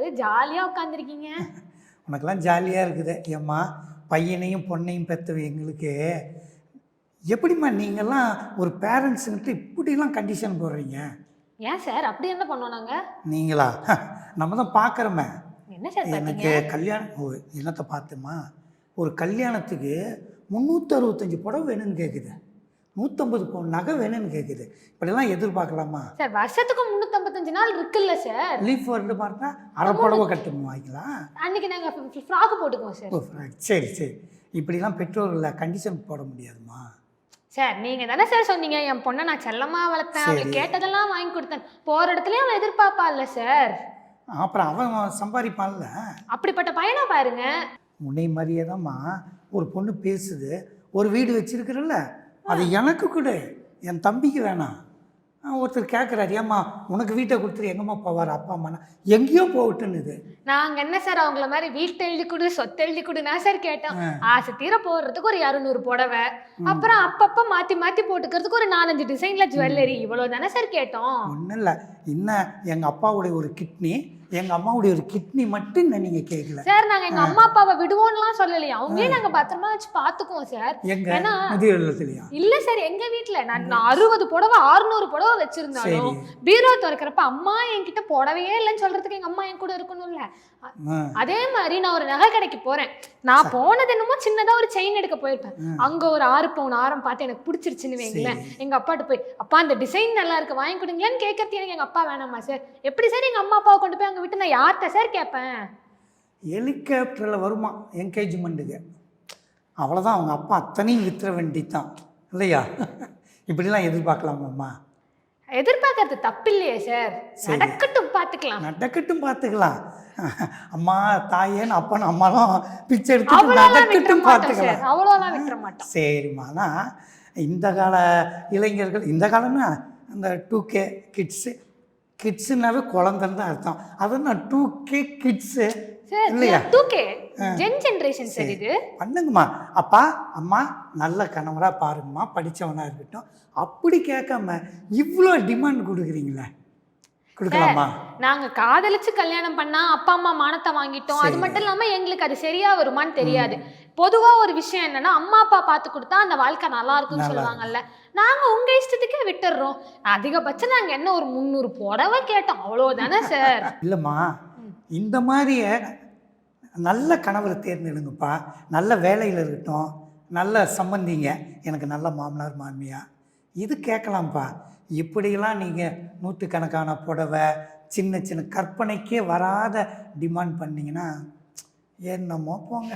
ஒரே ஜாலியா உட்காந்துருக்கீங்க உனக்கெல்லாம் ஜாலியாக இருக்குது. ஏம்மா பையனையும் பொண்ணையும் பெற்றவ எங்களுக்கு. எப்படிம்மா நீங்கள்லாம் ஒரு பேரண்ட்ஸுங்கிட்ட இப்படிலாம் கண்டிஷன் போடுறீங்க? ஏன் சார்? அப்படி என்ன பண்ணோம் நாங்க? நீங்களா? நம்ம தான் பார்க்குறோமே என்ன சார் எனக்கு கல்யாணம் ஓ என்னத்தை பார்த்தேம்மா ஒரு கல்யாணத்துக்கு முந்நூற்றறுபத்தஞ்சு புடவை வேணும்னு கேட்குது நூற்றம்பது பவுன் நகை வேணும்னு கேட்குது இப்படிலாம் எதிர்பார்க்கலாமா? சார் வருஷத்துக்கு முந்நூற்றம்பத்தஞ்சு நாள் இருக்குல்ல சார். லீஃப் வருது பார்த்தா அரை புடவை கட்டணும் வாங்கிக்கலாம்? அன்னைக்கு நாங்க ஃப்ராக் போட்டுக்குவோம் சார். ஓ சரி சரி. இப்படிலாம் பெற்றோர்களை கண்டிஷன் போட முடியாதுமா? சார் நீங்க தானே சார் சொன்னீங்க என் பொண்ணை நான் செல்லமா வளர்த்தேன். அவளுக்கு. கேட்டதெல்லாம் வாங்கி கொடுத்தேன். போற இடத்துலயும் அவள் எதிர்பார்ப்பா இல்ல சார். அப்புறம் அவன் சம்பாதிப்பான்ல? அப்படிப்பட்ட பையனா பாருங்க. முன்னை மாதிரியே தான்மா. ஒரு பொண்ணு பேசுது ஒரு வீடு வச்சிருக்கிறல்ல அது எனக்கு கொடு. என் தம்பிக்கு வேணாம். ஒருத்தர் கேட்குறாரு ஏம்மா உனக்கு வீட்டை கொடுத்துரு எங்கம்மா போவார் அப்பா அம்மானா எங்கேயோ போகட்டுன்னுது. நாங்க என்ன சார் அவங்கள மாதிரி வீட்டு எழுதி கொடு சொத்து எழுதி கொடுனா சார் கேட்டோம். ஆசை தீர போடுறதுக்கு ஒரு இரநூறு புடவை. அப்புறம் அப்பப்ப மாத்தி மாத்தி போட்டுக்கிறதுக்கு ஒரு நாலஞ்சு டிசைன்ல ஜுவல்லரி இவ்வளவு தானே சார் கேட்டோம். ஒன்றும் இல்லை. இன்னும் எங்கள் அப்பாவுடைய ஒரு கிட்னி எங்கள் அம்மாவுடைய ஒரு கிட்னி மட்டும் நீங்கள் கேட்கல சார் நாங்க எங்க அம்மா அப்பாவை விடுவோம்லாம் சொல்லலையா. அவங்களே நாங்க பத்திரமா வச்சு பாத்துக்குவோம் சார். எங்க? இல்லத்துலையா இல்ல சார் எங்க வீட்ல. நான் நான் அறுபது புடவை அறுநூறு புடவை வச்சிருந்தாலும் சரி. பீரோ திறக்கிறப்ப அம்மா என்கிட்ட புடவையே இல்லைன்னு சொல்றதுக்கு எங்க அம்மா என் கூட இருக்கணும்ல. அதே மாதிரி நான் ஒரு நகை கடைக்கு போறேன். நான் போனது என்னமோ சின்னதா ஒரு செயின் எடுக்க போயிருப்பேன். அங்க ஒரு ஆறு பவுன் ஆரம் பார்த்து எனக்கு பிடிச்சிருச்சுன்னு வைங்களேன். எங்க அப்பாட்ட போய் அப்பா அந்த டிசைன் நல்லா இருக்கு வாங்கி கொடுங்களேன்னு கேட்கறது எனக்கு எங்க அப்பா வேணாமா சார் எப்படி சார் எங்க அம்மா அப்பாவை கொண்டு போய் அங்க விட்டு நான் யார்கிட்ட சார் கேட்பேன்? ஹெலிகாப்டரில் வருமா என்கேஜ்மெண்ட்டுக்கு அவ்வளோதான் அவங்க அப்பா அத்தனையும் வித்துற வேண்டித்தான் இல்லையா? இப்படிலாம் எதிர்பார்க்கலாமாம்மா எதிர்பார்க்கறது தப்பு இல்லையே சார். நடக்கட்டும் பாத்துக்கலாம். நடக்கட்டும் பார்த்துக்கலாம் அம்மா தாயேன்னு அப்பன் அம்மாலாம் பிச்சை எடுத்து நடக்கட்டும் பார்த்துக்கலாம் அவ்வளோலாம் விட்டுற மாட்டோம். சரிம்மா. ஆனால் இந்த கால இளைஞர்கள் இந்த காலம்னா அந்த டூ கே கிட்ஸு கிட்ஸுனாவே குழந்தைன்னு தான் அர்த்தம். அதான் டூ கே கிட்ஸு இல்லையா? Two K gen generation sir. இது. பண்ணுங்கம்மா. அப்பா அம்மா நல்ல கணவராக பாருங்கம்மா. படித்தவனாக இருக்கட்டும். அப்படி கேட்காம இவ்வளோ டிமாண்ட் கொடுக்குறீங்களே? கொடுக்கலாமா? நாங்க காதலிச்சு கல்யாணம் பண்ணா அப்பா அம்மா மானத்தை வாங்கிட்டோம். அது. மட்டும் இல்லாம எங்களுக்கு அது சரியா வருமான்னு தெரியாது. பொதுவா ஒரு விஷயம் என்னன்னா அம்மா அப்பா பார்த்து கொடுத்தா அந்த வாழ்க்கை நல்லா இருக்கும்னு சொல்லுவாங்கல்ல. நாங்க உங்க இஷ்டத்துக்கே விட்டுடுறோம் அதிகபட்சம் நாங்க என்ன ஒரு முந்நூறு புடவை கேட்டோம். அவ்வளவுதானே சார்? இல்லைம்மா. இந்த மாதிரிய நல்ல கணவரை தேர்ந்தெடுங்கப்பா. நல்ல வேலையில் இருக்கட்டும். நல்ல சம்பந்திங்க. எனக்கு நல்ல மாமனார் மாமியா இது கேட்கலாம்ப்பா. இப்படியெல்லாம் நீங்கள் நூற்றுக்கணக்கான புடவை சின்ன சின்ன கற்பனைக்கே வராத டிமாண்ட் பண்ணிங்கன்னா என்னமோ போங்க.